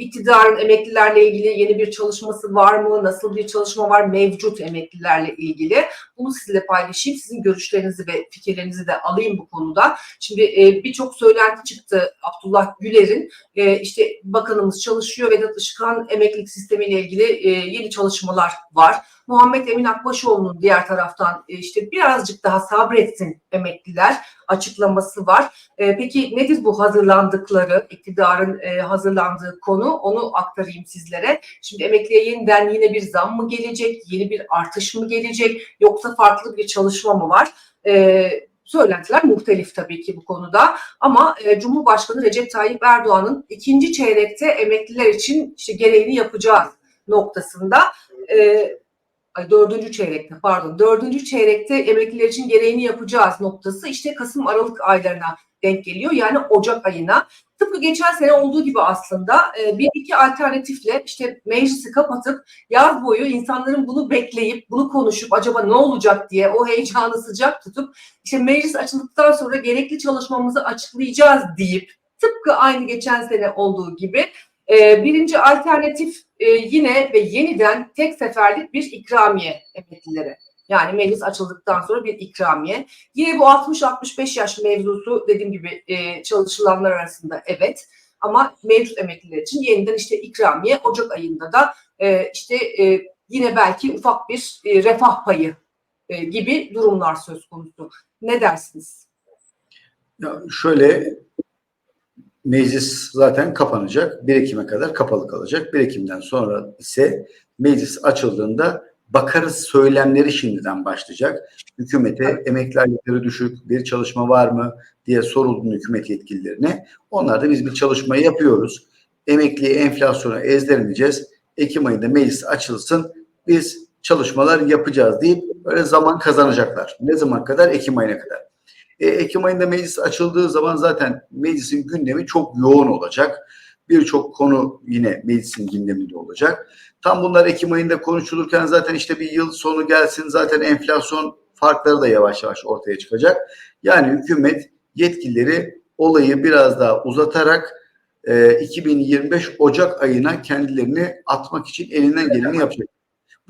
iktidarın emeklilerle ilgili yeni bir çalışması var mı? Nasıl bir çalışma var mevcut emeklilerle ilgili? Bunu sizinle paylaşayım. Sizin görüşlerinizi ve fikirlerinizi de alayım bu konuda. Şimdi e, birçok söylenti çıktı Abdullah Güler'in. E, işte bakanımız çalışıyor. Vedat Işıkhan emeklilik sistemiyle ilgili e, yeni çalışmalar var. Muhammed Emin Akbaşoğlu'nun diğer taraftan e, işte birazcık daha sabretsin emekliler açıklaması var. E, peki nedir bu hazırlandıkları, iktidarın e, hazırlandığı konu? Onu aktarayım sizlere. Şimdi emekliye yeniden yine bir zam mı gelecek, yeni bir artış mı gelecek, yoksa farklı bir çalışma mı var? E, söylentiler muhtelif tabii ki bu konuda. Ama e, Cumhurbaşkanı Recep Tayyip Erdoğan'ın ikinci çeyrekte emekliler için işte gereğini yapacağız noktasında e, ay dördüncü çeyrekte pardon dördüncü çeyrekte emekliler için gereğini yapacağız noktası işte Kasım Aralık aylarına denk geliyor yani Ocak ayına. Tıpkı geçen sene olduğu gibi aslında e, bir iki alternatifle işte meclisi kapatıp yaz boyu insanların bunu bekleyip bunu konuşup acaba ne olacak diye o heyecanı sıcak tutup işte meclis açıldıktan sonra gerekli çalışmamızı açıklayacağız deyip tıpkı aynı geçen sene olduğu gibi e, birinci alternatif e, yine ve yeniden tek seferlik bir ikramiye emeklilere. Yani meclis açıldıktan sonra bir ikramiye. Yine bu 60-65 yaş mevzusu dediğim gibi e, çalışılanlar arasında evet. Ama mevcut emekliler için yeniden işte ikramiye Ocak ayında da e, işte e, yine belki ufak bir refah payı gibi durumlar söz konusu. Ne dersiniz? Ya şöyle meclis zaten kapanacak. 1 Ekim'e kadar kapalı kalacak. 1 Ekim'den sonra ise meclis açıldığında bakarız söylemleri şimdiden başlayacak. Hükümete emekli aylıkları düşük bir çalışma var mı diye sorulduğunu hükümet yetkililerine. Onlar da biz bir çalışmayı yapıyoruz. Emekliye enflasyonu ezdirmeyeceğiz. Ekim ayında meclis açılsın. Biz çalışmalar yapacağız deyip böyle zaman kazanacaklar. Ne zaman kadar? Ekim ayına kadar. E, Ekim ayında meclis açıldığı zaman zaten meclisin gündemi çok yoğun olacak. Birçok konu yine meclisin gündeminde olacak. Tam bunlar Ekim ayında konuşulurken zaten işte bir yıl sonu gelsin zaten enflasyon farkları da yavaş yavaş ortaya çıkacak. Yani hükümet yetkilileri olayı biraz daha uzatarak e, 2025 Ocak ayına kendilerini atmak için elinden geleni yapacak.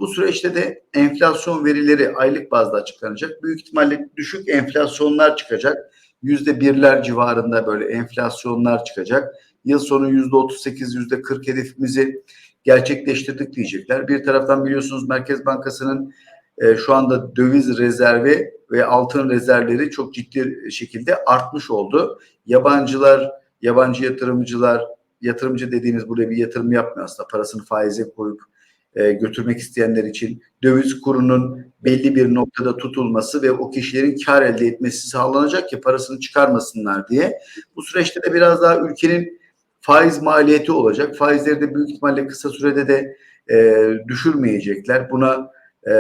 Bu süreçte de enflasyon verileri aylık bazda açıklanacak. Büyük ihtimalle düşük enflasyonlar çıkacak. Yüzde birler civarında böyle enflasyonlar çıkacak. Yıl sonu yüzde 38, yüzde 40 hedefimizi gerçekleştirdik diyecekler. Bir taraftan biliyorsunuz Merkez Bankası'nın e, şu anda döviz rezervi ve altın rezervleri çok ciddi şekilde artmış oldu. Yabancılar, yabancı yatırımcılar, yatırımcı dediğimiz buraya bir yatırım yapmıyor aslında. Parasını faize koyup e, götürmek isteyenler için döviz kurunun belli bir noktada tutulması ve o kişilerin kar elde etmesi sağlanacak ki parasını çıkarmasınlar diye. Bu süreçte de biraz daha ülkenin faiz maliyeti olacak. Faizleri de büyük ihtimalle kısa sürede de e, düşürmeyecekler. Buna e,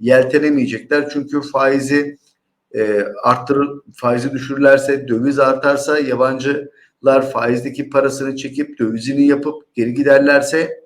yeltenemeyecekler. Çünkü faizi e, arttırır, faizi düşürürlerse, döviz artarsa, yabancılar faizdeki parasını çekip dövizini yapıp geri giderlerse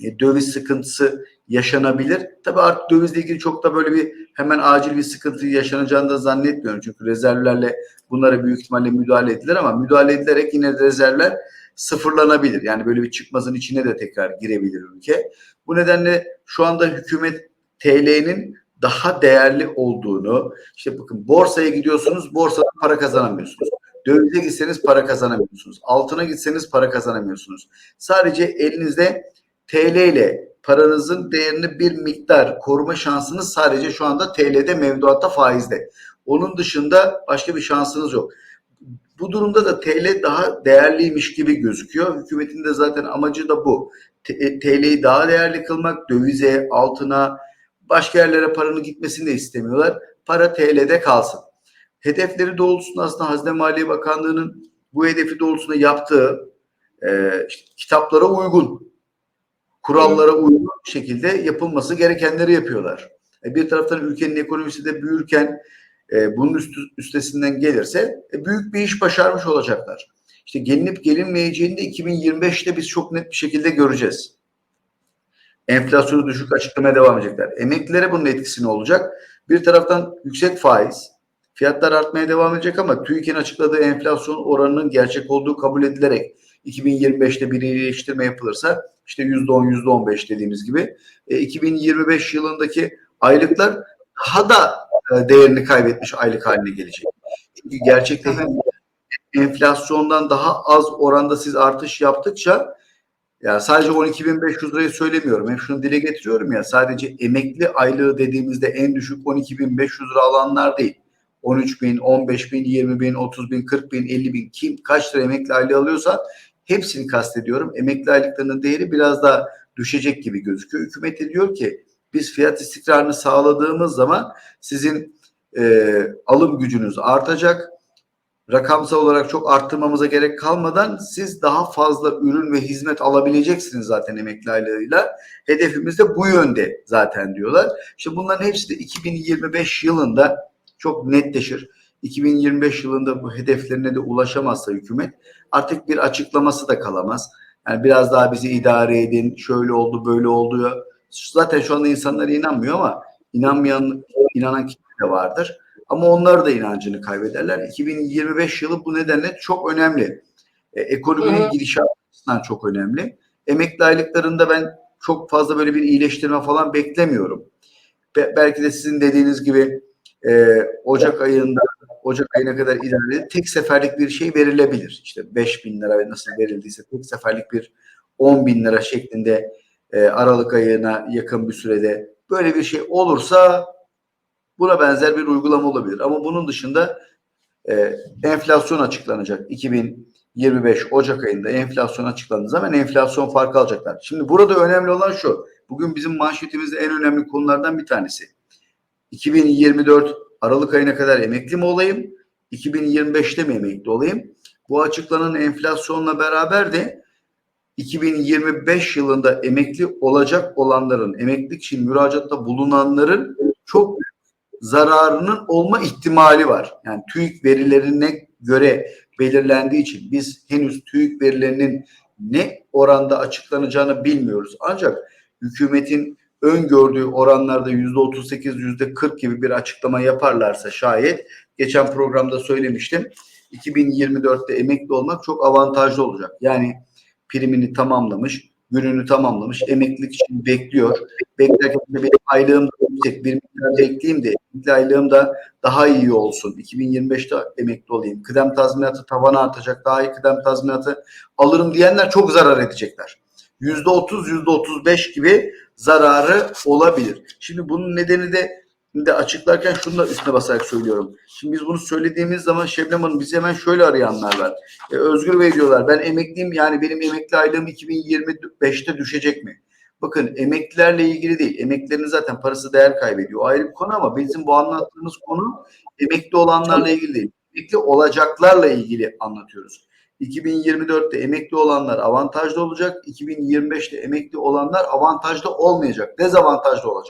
e, döviz sıkıntısı yaşanabilir. Tabii artık dövizle ilgili çok da böyle bir hemen acil bir sıkıntı yaşanacağını da zannetmiyorum. Çünkü rezervlerle bunlara büyük ihtimalle müdahale edilir ama müdahale edilerek yine rezervler sıfırlanabilir. Yani böyle bir çıkmazın içine de tekrar girebilir ülke. Bu nedenle şu anda hükümet TL'nin daha değerli olduğunu, işte bakın borsaya gidiyorsunuz, borsada para kazanamıyorsunuz. Dövize gitseniz para kazanamıyorsunuz. Altına gitseniz para kazanamıyorsunuz. Sadece elinizde TL ile paranızın değerini bir miktar koruma şansınız sadece şu anda TL'de mevduatta faizde. Onun dışında başka bir şansınız yok. Bu durumda da TL daha değerliymiş gibi gözüküyor. Hükümetin de zaten amacı da bu. TL'yi daha değerli kılmak, dövize, altına, başka yerlere paranın gitmesini de istemiyorlar. Para TL'de kalsın. Hedefleri doğrultusunda aslında Hazine Maliye Bakanlığı'nın bu hedefi doğrultusunda yaptığı e, işte, kitaplara uygun kurallara uygun şekilde yapılması gerekenleri yapıyorlar. E, bir taraftan ülkenin ekonomisi de büyürken e, bunun üstü, üstesinden gelirse e, büyük bir iş başarmış olacaklar. İşte gelinip gelinmeyeceğini de 2025'te biz çok net bir şekilde göreceğiz. Enflasyonu düşük açıklamaya devam edecekler. Emeklilere bunun etkisi ne olacak? Bir taraftan yüksek faiz, fiyatlar artmaya devam edecek ama TÜİK'in açıkladığı enflasyon oranının gerçek olduğu kabul edilerek 2025'te bir iyileştirme yapılırsa işte %10, %15 dediğimiz gibi e, 2025 yılındaki aylıklar daha da e, değerini kaybetmiş aylık haline gelecek. Çünkü gerçekte Evet. enflasyondan daha az oranda siz artış yaptıkça ya sadece 12.500 lirayı söylemiyorum. Hep şunu dile getiriyorum ya sadece emekli aylığı dediğimizde en düşük 12.500 lira alanlar değil. 13 bin, 15 bin, 20 bin, 30 bin, 40 bin, 50 bin kim kaç lira emekli aylığı alıyorsa hepsini kastediyorum. Emekli aylıklarının değeri biraz daha düşecek gibi gözüküyor. Hükümet de diyor ki biz fiyat istikrarını sağladığımız zaman sizin e, alım gücünüz artacak. Rakamsal olarak çok arttırmamıza gerek kalmadan siz daha fazla ürün ve hizmet alabileceksiniz zaten emekli aylığıyla. Hedefimiz de bu yönde zaten diyorlar. İşte bunların hepsi de 2025 yılında çok netleşir. 2025 yılında bu hedeflerine de ulaşamazsa hükümet artık bir açıklaması da kalamaz. Yani biraz daha bizi idare edin, şöyle oldu, böyle oldu. Zaten şu anda insanlar inanmıyor ama inanmayan, inanan kitle de vardır. Ama onlar da inancını kaybederler. 2025 yılı bu nedenle çok önemli. E, ekonominin gidişatı çok önemli. Emekli aylıklarında ben çok fazla böyle bir iyileştirme falan beklemiyorum. Be- belki de sizin dediğiniz gibi e, Ocak ayında Ocak ayına kadar ileride tek seferlik bir şey verilebilir. İşte 5 bin lira ve nasıl verildiyse tek seferlik bir 10 bin lira şeklinde e, Aralık ayına yakın bir sürede böyle bir şey olursa buna benzer bir uygulama olabilir. Ama bunun dışında e, enflasyon açıklanacak. 2025 Ocak ayında enflasyon açıklandığı zaman enflasyon farkı alacaklar. Şimdi burada önemli olan şu. Bugün bizim manşetimizde en önemli konulardan bir tanesi. 2024 Aralık ayına kadar emekli mi olayım? 2025'te mi emekli olayım? Bu açıklanan enflasyonla beraber de 2025 yılında emekli olacak olanların, emeklilik için müracaatta bulunanların çok zararının olma ihtimali var. Yani TÜİK verilerine göre belirlendiği için biz henüz TÜİK verilerinin ne oranda açıklanacağını bilmiyoruz. Ancak hükümetin öngördüğü oranlarda yüzde 38, yüzde 40 gibi bir açıklama yaparlarsa şayet geçen programda söylemiştim. 2024'te emekli olmak çok avantajlı olacak. Yani primini tamamlamış, gününü tamamlamış, emeklilik için bekliyor. Beklerken de benim aylığım da yüksek, bir miktar bekleyeyim de emekli aylığım da daha iyi olsun. 2025'te emekli olayım. Kıdem tazminatı tavana artacak, daha iyi kıdem tazminatı alırım diyenler çok zarar edecekler. %30, %35 gibi zararı olabilir. Şimdi bunun nedeni de de açıklarken şunu da üstüne basarak söylüyorum. Şimdi biz bunu söylediğimiz zaman Şebnem Hanım bizi hemen şöyle arayanlar var. E, Özgür Bey diyorlar ben emekliyim yani benim emekli aylığım 2025'te düşecek mi? Bakın emeklilerle ilgili değil. Emeklilerin zaten parası değer kaybediyor. O ayrı bir konu ama bizim bu anlattığımız konu emekli olanlarla ilgili değil. Emekli olacaklarla ilgili anlatıyoruz. 2024'te emekli olanlar avantajlı olacak. 2025'te emekli olanlar avantajlı olmayacak. Dezavantajlı olacak.